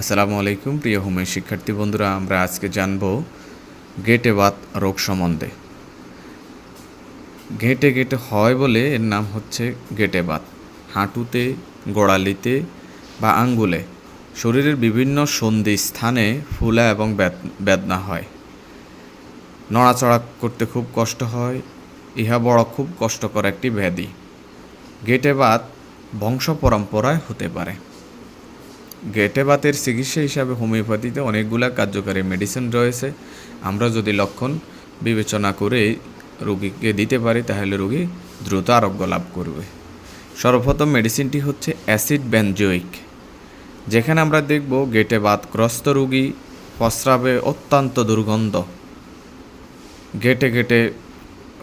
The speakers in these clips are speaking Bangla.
আসসালামু আলাইকুম, প্রিয় হোমের শিক্ষার্থী বন্ধুরা, আমরা আজকে জানব গেটে বাত রোগ সম্বন্ধে। ঘেটে ঘেটে হয় বলে এর নাম হচ্ছে গেটে বাত। হাঁটুতে, গোড়ালিতে বা আঙ্গুলে শরীরের বিভিন্ন সন্ধি স্থানে ফুলা এবং বেদনা হয়। নড়াচড়া করতে খুব কষ্ট হয়, ইহা বড় খুব কষ্টকর একটি ব্যাধি। গেটে বাত বংশ পরম্পরায় হতে পারে। গেটে বাতের চিকিৎসা হিসাবে হোমিওপ্যাথিতে অনেকগুলা কার্যকারী মেডিসিন রয়েছে। আমরা যদি লক্ষণ বিবেচনা করে রোগীকে দিতে পারি, তাহলে রোগী দ্রুত আরোগ্য লাভ করবে। সর্বপ্রথম মেডিসিনটি হচ্ছে অ্যাসিড বেনজোইক যেখানে আমরা দেখব গেটে বাতগ্রস্ত রোগী প্রস্রাবে অত্যন্ত দুর্গন্ধ। গেটে গেটে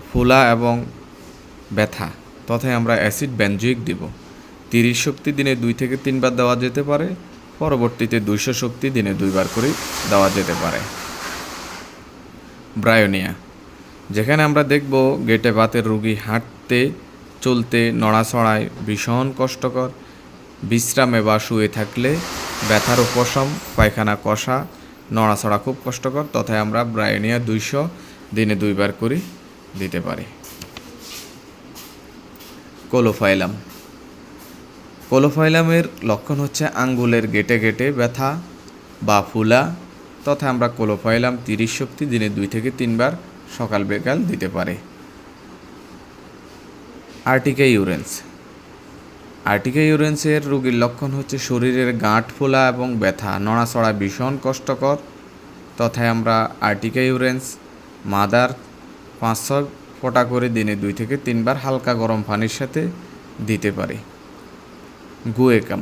ফুলা এবং ব্যথা, তথায় আমরা অ্যাসিড বেনজুইক দিব। তিরিশ শক্তি দিনে দুই থেকে তিনবার দেওয়া যেতে পারে। পরবর্তীতে দুইশো শক্তি দিনে দুইবার করে দেওয়া যেতে পারে। ব্রায়োনিয়া, যেখানে আমরা দেখব গেটে বাতের রুগী হাঁটতে, চলতে, নড়াচড়ায় ভীষণ কষ্টকর। বিশ্রামে বা শুয়ে থাকলে ব্যথার উপশম, পায়খানা কষা, নড়াচড়া খুব কষ্টকর, তথায় আমরা ব্রায়োনিয়া দুইশো দিনে দুইবার করে দিতে পারি। কোলোফাইলাম কোলোফাইলামের লক্ষণ হচ্ছে আঙ্গুলের গেটে গেটে ব্যথা বা ফুলা, তথা আমরা কোলোফাইলাম তিরিশ শক্তি দিনে দুই থেকে তিনবার সকাল বিকাল দিতে পারে। আর্টিকা ইউরেন্স। আর্টিকা ইউরেন্সের রোগীর লক্ষণ হচ্ছে শরীরের গাঁট ফোলা এবং ব্যথা, নড়াচড়া ভীষণ কষ্টকর, তথায় আমরা আর্টিকা ইউরেন্স, মাদার পাঁচ ছয় ফোঁটা করে দিনে দুই থেকে তিনবার হালকা গরম পানির সাথে দিতে পারি। গুয়েকাম,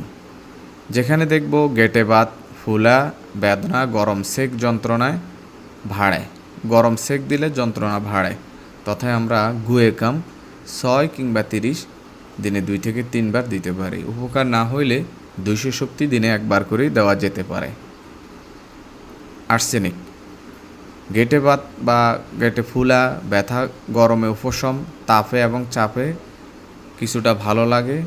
যেখানে দেখব গেটে বাত ফুলা, বেদনা, গরম সেক যন্ত্রণায় ভাড়ে গরম সেক দিলে যন্ত্রণা ভাড়ে তথায় আমরা গুয়েকাম ছয় কিংবা তিরিশ দিনে দুই থেকে তিনবার দিতে পারি। উপকার না হইলে দুইশো শক্তি দিনে একবার করেই দেওয়া যেতে পারে। আর্সেনিক, গেটে বাত বা গেটে ফুলা, ব্যথা, গরমে উপশম, তাপে এবং চাপে কিছুটা ভালো লাগে।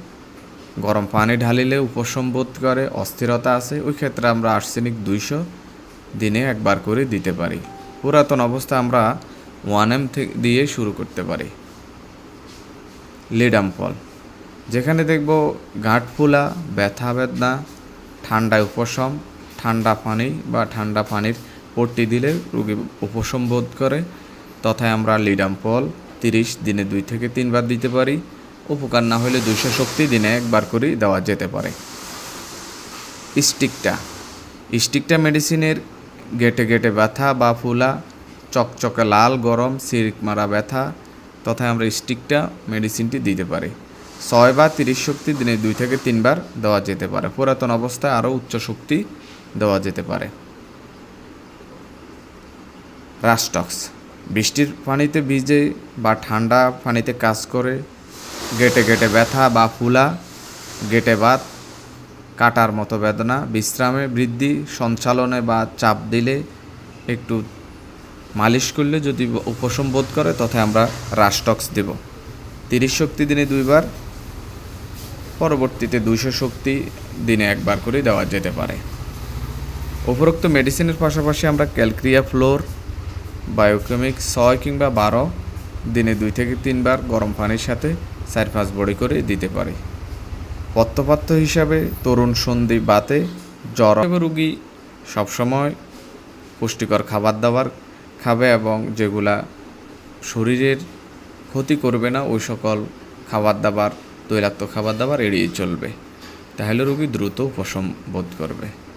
গরম পানি ঢালিলে উপশম বোধ করে, অস্থিরতা আছে, ওই ক্ষেত্রে আমরা আর্সেনিক দুইশো দিনে একবার করে দিতে পারি। পুরাতন অবস্থা আমরা ওয়ান এম থেকে দিয়ে শুরু করতে পারি। লিডাম্পল যেখানে দেখব গাঁট ফুলা ব্যথা বেদনা, ঠান্ডায় উপশম, ঠান্ডা পানি বা ঠান্ডা পানির পট্টি দিলে রোগী উপশম বোধ করে, তথায় আমরা লিডাম্পল তিরিশ দিনে দুই থেকে তিনবার দিতে পারি। উপকার না হলে দুইশো শক্তি দিনে একবার করেই দেওয়া যেতে পারে। স্টিকটা। স্টিকটা মেডিসিনের গেটে গেটে ব্যথা বা ফুলা, চকচকে লাল, গরম সিরিক মারা ব্যথা তথা আমরা স্টিকটা মেডিসিনটি দিতে পারি। ছয় বা তিরিশ শক্তি দিনে দুই থেকে তিনবার দেওয়া যেতে পারে। পুরাতন অবস্থায় আরও উচ্চ শক্তি দেওয়া যেতে পারে। রাস্টক্স বৃষ্টির পানিতে ভিজে বা ঠান্ডা পানিতে কাজ করে গেটে গেটে ব্যথা বা ফুলা, গেটে বাত, কাটার মতো বেদনা, বিশ্রামে বৃদ্ধি, সঞ্চালনে বা চাপ দিলে একটু মালিশ করলে যদি উপশম বোধ করে তথায় আমরা রাস্টক্স দেব। তিরিশ শক্তি দিনে দুইবার, পরবর্তীতে দুইশো শক্তি দিনে একবার করে দেওয়া যেতে পারে। উপরোক্ত মেডিসিনের পাশাপাশি আমরা ক্যালক্রিয়া ফ্লোর বায়োকেমিক ছয় কিংবা বারো দিনে দুই থেকে তিনবার গরম পানির সাথে চার পাঁচ বড়ি করে দিতে পারি। পত্তপাত্য হিসাবে তরুণ সন্ধি বাতে জ্বর রুগী সবসময় পুষ্টিকর খাবার দাবার খাবে এবং যেগুলা শরীরের ক্ষতি করবে না, ওই সকল খাবার দাবার, তৈলাক্ত খাবার দাবার এড়িয়ে চলবে। তাহলে রোগী দ্রুত উপশম বোধ করবে।